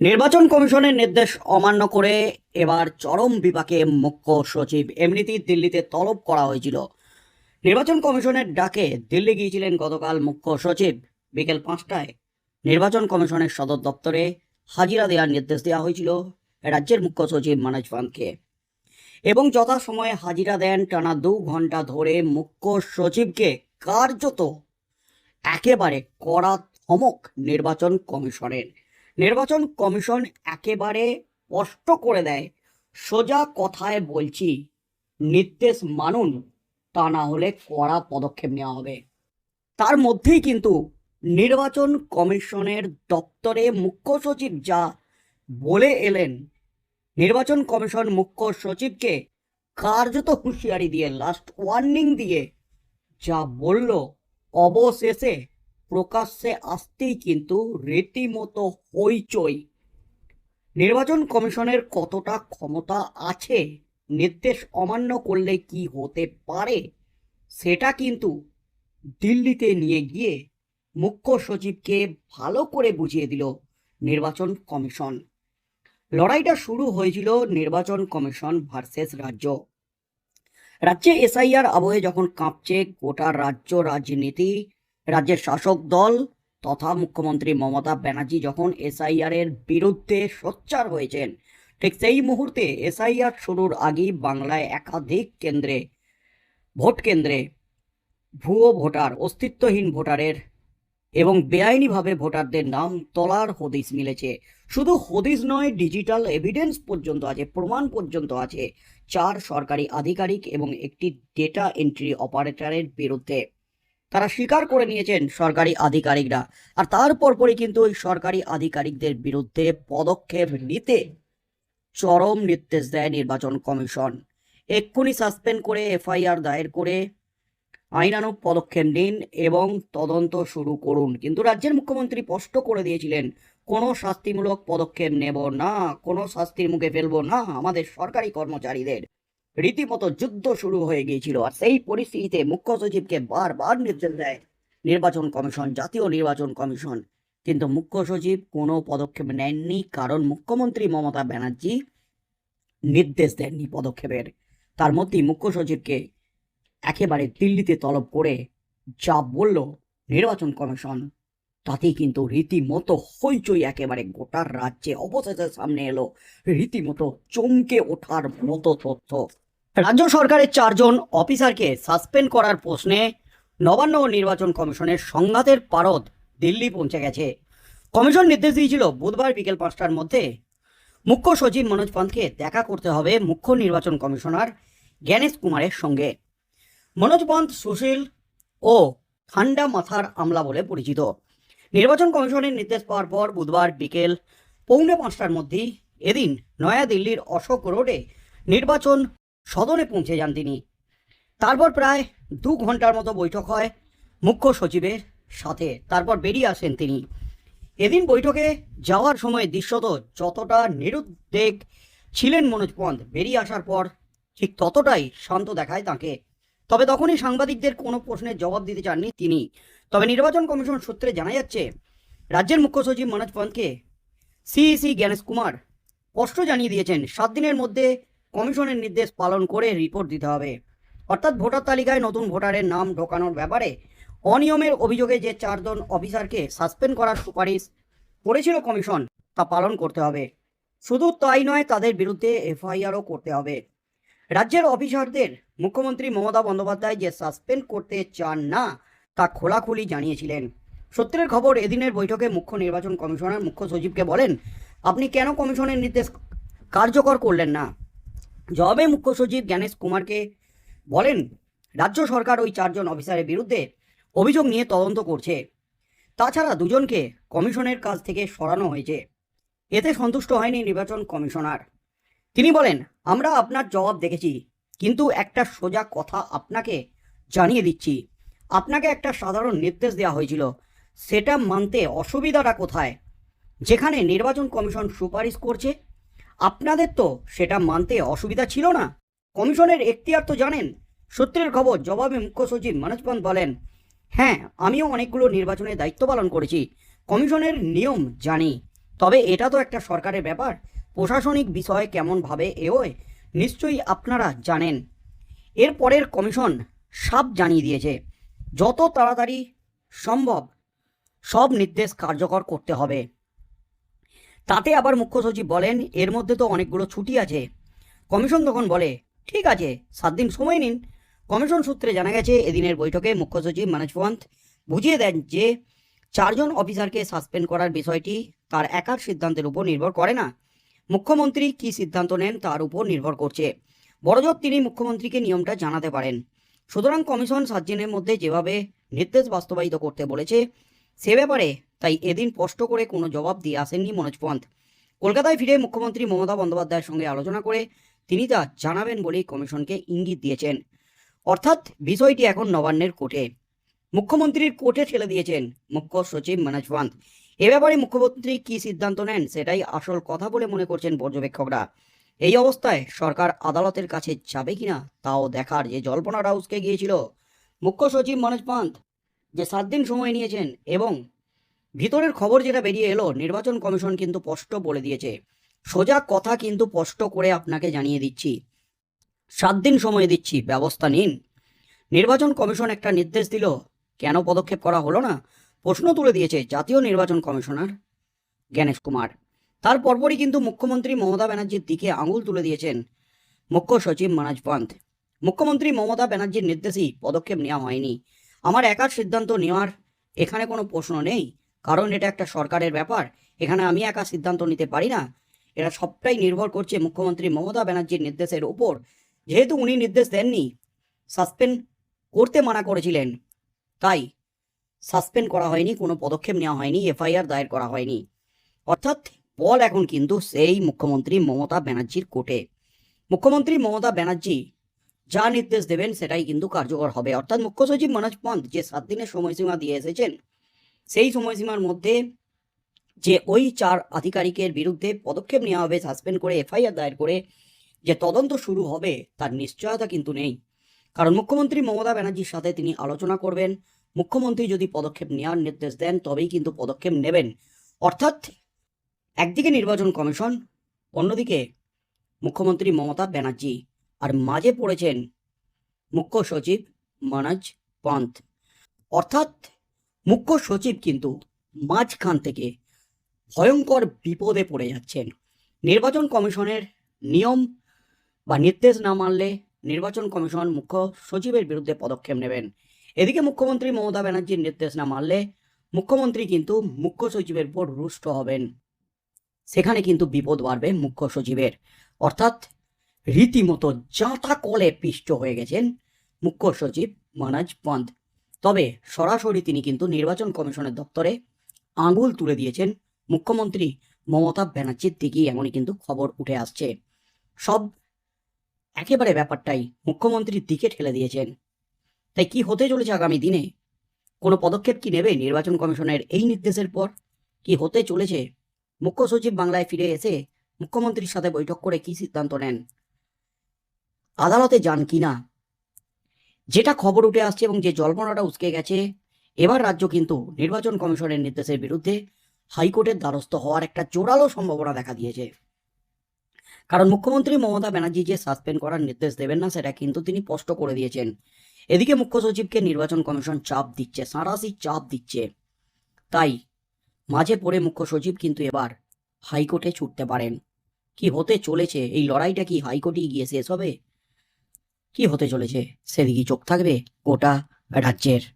নির্বাচন কমিশনের নির্দেশ অমান্য করে এবার চরম বিপাকে মুখ্য সচিব। এমনিতেই দিল্লিতে তলব করা হয়েছিল। নির্বাচন কমিশনের ডাকে দিল্লি গিয়েছিলেন গতকাল মুখ্য সচিব। বিকেল পাঁচটায় নির্বাচন কমিশনের সদর দপ্তরে হাজিরা দেওয়ার নির্দেশ দেওয়া হয়েছিল রাজ্যের মুখ্য সচিব মনোজ পান্তকে এবং যথাসময়ে হাজিরা দেন টানা দু ঘণ্টা ধরে মুখ্য সচিবকে। কার্যত একেবারে কড়া ধমক নির্বাচন কমিশনের। নির্বাচন কমিশন একেবারে স্পষ্ট করে দেয়, সোজা কথায় বলছি, নির্দেশ মানুন, তা না হলে কড়া পদক্ষেপ নেওয়া হবে। তার মধ্যেই কিন্তু নির্বাচন কমিশনের দপ্তরে মুখ্য সচিব যা বলে এলেন, নির্বাচন কমিশন মুখ্য সচিবকে কার্যত হুঁশিয়ারি দিয়ে লাস্ট ওয়ার্নিং দিয়ে যা বলল, অবশেষে প্রকাশ্যে আসতেই কিন্তু রীতিমতো হইচই। নির্বাচন কমিশনের কতটা ক্ষমতা আছে, নির্দেশ অমান্য করলে কি হতে পারে, সেটা কিন্তু দিল্লিতে নিয়ে গিয়ে মুখ্য সচিবকে ভালো করে বুঝিয়ে দিল নির্বাচন কমিশন। লড়াইটা শুরু হয়েছিল নির্বাচন কমিশন ভার্সেস রাজ্য। রাজ্যে এসআইআর আবহে যখন কাঁপছে, গোটা রাজ্য রাজনীতি রাজ্যের শাসক দল তথা মুখ্যমন্ত্রী মমতা ব্যানার্জি যখন এসআইআর এর বিরুদ্ধে সোচ্চার হয়েছেন, ঠিক সেই মুহূর্তে এসআইআর শুরুর আগেই বাংলায় একাধিক কেন্দ্রে, ভোট কেন্দ্রে ভুয়ো ভোটার, অস্তিত্বহীন ভোটারের এবং বেআইনিভাবে ভোটারদের নাম তোলার হদিস মিলেছে। শুধু হদিস নয়, ডিজিটাল এভিডেন্স পর্যন্ত আছে, প্রমাণ পর্যন্ত আছে, চার সরকারি আধিকারিক এবং একটি ডেটা এন্ট্রি অপারেটরের বিরুদ্ধে। তারা স্বীকার করে নিয়েছেন সরকারি আধিকারিকরা। আর তার পরপরই কিন্তু ওই সরকারি আধিকারিকদের বিরুদ্ধে পদক্ষেপ নিতে চরম নির্দেশ দেয় নির্বাচন কমিশন। এক্ষুনি সাসপেন্ড করে এফআইআর দায়ের করে আইনানুগ পদক্ষেপ নিন এবং তদন্ত শুরু করুন। কিন্তু রাজ্যের মুখ্যমন্ত্রী স্পষ্ট করে দিয়েছিলেন, কোনো শাস্তিমূলক পদক্ষেপ নেব না, কোনো শাস্তির মুখে ফেলব না আমাদের সরকারি কর্মচারীদের। রীতিমতো যুদ্ধ শুরু হয়ে গিয়েছিল আর সেই পরিস্থিতিতে মুখ্য সচিবকে বারবার নির্দেশ দেয় নির্বাচন কমিশন, জাতীয় নির্বাচন কমিশন। কিন্তু মুখ্য সচিব কোনো পদক্ষেপ নেননি, কারণ মুখ্যমন্ত্রী মমতা ব্যানার্জি নির্দেশ দেননি পদক্ষেপের। তার মধ্যেই মুখ্য সচিবকে একেবারে দিল্লিতে তলব করে যা বলল নির্বাচন কমিশন, তাতেই কিন্তু রীতিমতো হইচই একেবারে গোটা রাজ্যে অবশেষে সামনে এলো। রীতিমতো চমকে ওঠার মতো তথ্য রাজ্য সরকারের চারজন অফিসারকে সাসপেন্ড করার প্রশ্নে নবান্ন নির্বাচন কমিশনের সংঘাতের পারদ দিল্লি পৌঁছে গেছে। কমিশন নির্দেশ দিয়েছিল, বুধবার বিকেল পাঁচটার মধ্যে মুখ্য সচিব মনোজ পান্তকে দেখা করতে হবে মুখ্য নির্বাচন কমিশনার জ্ঞানেশ কুমারের সঙ্গে। মনোজ পান্ত, সুশীল ও ঠান্ডা মাথার আমলা বলে পরিচিত। নির্বাচন কমিশনের নির্দেশ পাওয়ার পর বুধবার বিকেল পৌনে পাঁচটার মধ্যেই এদিন নয়াদিল্লির অশোক রোডে নির্বাচন সদনে পৌঁছে যান তিনি। তারপর প্রায় দু ঘণ্টার মতো বৈঠক হয় মুখ্য সচিবের সাথে। তারপর বেরিয়ে আসেন তিনি। এদিন বৈঠকে যাওয়ার সময় দৃশ্যত যতটা নিরুদ্বেগ ছিলেন মনোজ পন্ত বেরিয়ে আসার পর ঠিক ততটাই শান্ত দেখায় তাকে। তবে তখনই সাংবাদিকদের কোনো প্রশ্নের জবাব দিতে চাননি তিনি। তবে নির্বাচন কমিশন সূত্রে জানা যাচ্ছে, রাজ্যের মুখ্য সচিব মনোজ পন্তকে সিইসি জ্ঞানেশ কুমার স্পষ্ট জানিয়ে দিয়েছেন, সাত দিনের মধ্যে কমিশনের নির্দেশ পালন করে রিপোর্ট দিতে হবে। অর্থাৎ ভোটার তালিকায় নতুন ভোটারের নাম ঢোকানোর ব্যাপারে অনিয়মের অভিযোগে যে চারজন অফিসারকে সাসপেন্ড করার সুপারিশ করেছিল কমিশন, তা পালন করতে হবে। শুধু তাই নয়, তাদের বিরুদ্ধে এফআইআরও করতে হবে। রাজ্যের অফিসারদের মুখ্যমন্ত্রী মমতা বন্দ্যোপাধ্যায় যে সাসপেন্ড করতে চান না, তা খোলাখুলি জানিয়েছিলেন। সূত্রের খবর, এদিনের বৈঠকে মুখ্য নির্বাচন কমিশনার মুখ্য সচিবকে বলেন, আপনি কেন কমিশনের নির্দেশ কার্যকর করলেন না? জবাবে মুখ্য সচিব জ্ঞানেশ কুমারকে বলেন, রাজ্য সরকার ওই চারজন অফিসারের বিরুদ্ধে অভিযোগ নিয়ে তদন্ত করছে। তাছাড়া দুজনকে কমিশনের কাছ থেকে সরানো হয়েছে। এতে সন্তুষ্ট হয়নি নির্বাচন কমিশনার। তিনি বলেন, আমরা আপনার জবাব দেখেছি, কিন্তু একটা সোজা কথা আপনাকে জানিয়ে দিচ্ছি। আপনাকে একটা সাধারণ নির্দেশ দেওয়া হয়েছিল, সেটা মানতে অসুবিধাটা কোথায়? যেখানে নির্বাচন কমিশন সুপারিশ করছে আপনাদের তো সেটা মানতে অসুবিধা ছিল না। কমিশনের এখতিয়ার তো জানেন। সূত্রের খবর, জবাবে মুখ্য সচিব মনোজ পন্ত বলেন হ্যাঁ আমিও অনেকগুলো নির্বাচনের দায়িত্ব পালন করেছি। কমিশনের নিয়ম জানি। তবে এটা তো একটা সরকারের ব্যাপার। প্রশাসনিক বিষয় কেমনভাবে এগোয়, নিশ্চয়ই আপনারা জানেন। এর পরের কমিশন সাপ জানিয়ে দিয়েছে, যত তাড়াতাড়ি সম্ভব সব নির্দেশ কার্যকর করতে হবে। তাতে আবার মুখ্য সচিব বলেন, এর মধ্যে তো অনেকগুলো ছুটি আছে। কমিশন তখন বলে, ঠিক আছে, সাত দিন সময় নিন। কমিশন সূত্রে জানা গেছে, এদিনের বৈঠকে মুখ্য সচিব মানজ পন্থ বুঝিয়ে দেন যে, চারজন অফিসারকে সাসপেন্ড করার বিষয়টি তার একার সিদ্ধান্তের উপর নির্ভর করে না। মুখ্যমন্ত্রী কি সিদ্ধান্ত নেন তার উপর নির্ভর করছে। বড়জোর তিনি মুখ্যমন্ত্রীকে নিয়মটা জানাতে পারেন। সুতরাং কমিশন সাত দিনের মধ্যে যেভাবে নির্দেশ বাস্তবায়িত করতে বলেছে সে ব্যাপারে তাই এদিন স্পষ্ট করে কোনো জবাব দিয়ে আসেননি মনোজ পন্থ। কলকাতায় ফিরে মুখ্যমন্ত্রী মমতা বন্দ্যোপাধ্যায়ের সঙ্গে আলোচনা করে তিনি তা জানাবেন বলেই কমিশনকে ইঙ্গিত দিয়েছেন। অর্থাৎ বিষয়টি এখন নবান্নের কোর্টে। মুখ্যমন্ত্রীর কোর্টে ঠেলে দিয়েছেন মুখ্য সচিব মনোজ পন্থ। এ ব্যাপারে মুখ্যমন্ত্রী কি সিদ্ধান্ত নেন সেটাই আসল কথা বলে মনে করছেন পর্যবেক্ষকরা। এই অবস্থায় সরকার আদালতের কাছে যাবে কিনা তাও দেখার যে জল্পনা রাউসকে গিয়েছিল। মুখ্য সচিব মনোজ পন্থ যে সাত দিন সময় নিয়েছেন এবং ভিতরের খবর যেটা বেরিয়ে এলো, নির্বাচন কমিশন কিন্তু স্পষ্ট বলে দিয়েছে। সোজা কথা কিন্তু স্পষ্ট করে আপনাকে জানিয়ে দিচ্ছি। সাত দিন সময় দিচ্ছি, ব্যবস্থা নিন। নির্বাচন কমিশন একটা নির্দেশ দিল, কেন পদক্ষেপ করা হলো না? প্রশ্ন তুলে দিয়েছে জাতীয় নির্বাচন কমিশনার জ্ঞানেশ কুমার। তার পরপরই কিন্তু মুখ্যমন্ত্রী মমতা ব্যানার্জির দিকে আঙুল তুলে দিয়েছেন মুখ্য সচিব মানাজ পন্থ। মুখ্যমন্ত্রী মমতা ব্যানার্জির নির্দেশেই পদক্ষেপ নেওয়া হয়নি। আমার একার সিদ্ধান্ত নেওয়ার এখানে কোনো প্রশ্ন নেই, কারণ এটা একটা সরকারের ব্যাপার। এখানে আমি একা সিদ্ধান্ত নিতে পারি না। এটা সবটাই নির্ভর করছে মুখ্যমন্ত্রী মমতা ব্যানার্জির নির্দেশের ওপর যেহেতু উনি নির্দেশ দেননি, সাসপেন্ড করতে মানা করেছিলেন। তাই সাসপেন্ড করা হয়নি, কোনো পদক্ষেপ নেওয়া হয়নি, এফআইআর দায়ের করা হয়নি। অর্থাৎ বল এখন কিন্তু সেই মুখ্যমন্ত্রী মমতা ব্যানার্জির কোর্টে মুখ্যমন্ত্রী মমতা ব্যানার্জি যা নির্দেশ দেবেন সেটাই কিন্তু কার্যকর হবে। অর্থাৎ মুখ্য সচিব মনোজ পন্থ যে সাত দিনের সময়সীমা দিয়ে এসেছেন, সেই সময়সীমার মধ্যে যে ওই চার আধিকারিকের বিরুদ্ধে পদক্ষেপ নেওয়া হবে, সাসপেন্ড করে, এফআইআর দায়ের করে যে তদন্ত শুরু হবে, তার নিশ্চয়তা কিন্তু নেই। কারণ মুখ্যমন্ত্রী মমতা ব্যানার্জির সাথে তিনি আলোচনা করবেন। মুখ্যমন্ত্রী যদি পদক্ষেপ নেওয়ার নির্দেশ দেন, তবেই কিন্তু পদক্ষেপ নেবেন। অর্থাৎ একদিকে নির্বাচন কমিশন, অন্যদিকে মুখ্যমন্ত্রী মমতা ব্যানার্জি। আর মাঝে পড়েছেন মুখ্য সচিব মনোজ পন্থ। অর্থাৎ মুখ্য সচিব কিন্তু মাঝখান থেকে ভয়ঙ্কর বিপদে পড়ে যাচ্ছেন। নির্বাচন কমিশনের নিয়ম বা নির্দেশ না মানলে নির্বাচন কমিশন মুখ্য সচিবের বিরুদ্ধে পদক্ষেপ নেবেন। এদিকে মুখ্যমন্ত্রী মমতা ব্যানার্জির নির্দেশ না মানলে মুখ্যমন্ত্রী কিন্তু মুখ্য সচিবের উপর রুষ্ট হবেন। সেখানে কিন্তু বিপদ বাড়বে মুখ্য সচিবের। অর্থাৎ রীতিমতো জাঁতা কলে পিষ্ট হয়ে গেছেন মুখ্য সচিব মানাজ পন্থ। তবে সরাসরি তিনি কিন্তু নির্বাচন কমিশনের দপ্তরে আঙুল তুলে দিয়েছেন মুখ্যমন্ত্রী মমতা ব্যানার্জির দিকেই, এমনই কিন্তু খবর উঠে আসছে। সব একেবারে ব্যাপারটাই মুখ্যমন্ত্রীর দিকে ঠেলে দিয়েছেন। তাই কি হতে চলেছে আগামী দিনে? কোনো পদক্ষেপ কি নেবে নির্বাচন কমিশনের এই নির্দেশের পর? কি হতে চলেছে? মুখ্য সচিব বাংলায় ফিরে এসে মুখ্যমন্ত্রীর সাথে বৈঠক করে কি সিদ্ধান্ত নেন? আদালতে যান কি না? যেটা খবর উঠে আসছে এবং যে জল্পনাটা উসকে গেছে, এবার রাজ্য কিন্তু নির্বাচন কমিশনের নির্দেশের বিরুদ্ধে হাইকোর্টের দ্বারস্থ হওয়ার একটা জোরালো সম্ভাবনা দেখা দিয়েছে। কারণ মুখ্যমন্ত্রী মমতা ব্যানার্জি যে সাসপেন্ড করার নির্দেশ দেবেন না, সেটা কিন্তু তিনি স্পষ্ট করে দিয়েছেন। এদিকে মুখ্য সচিবকে নির্বাচন কমিশন চাপ দিচ্ছে, সাঁড়াশি চাপ দিচ্ছে। তাই মাঝে পড়ে মুখ্য সচিব কিন্তু এবার হাইকোর্টে ছুটতে পারেন। কি হতে চলেছে? এই লড়াইটা কি হাইকোর্টে গিয়ে শেষ হবে? কি হতে চলেছে? সেদিকে চোখ থাকবে গোটা রাজ্যের।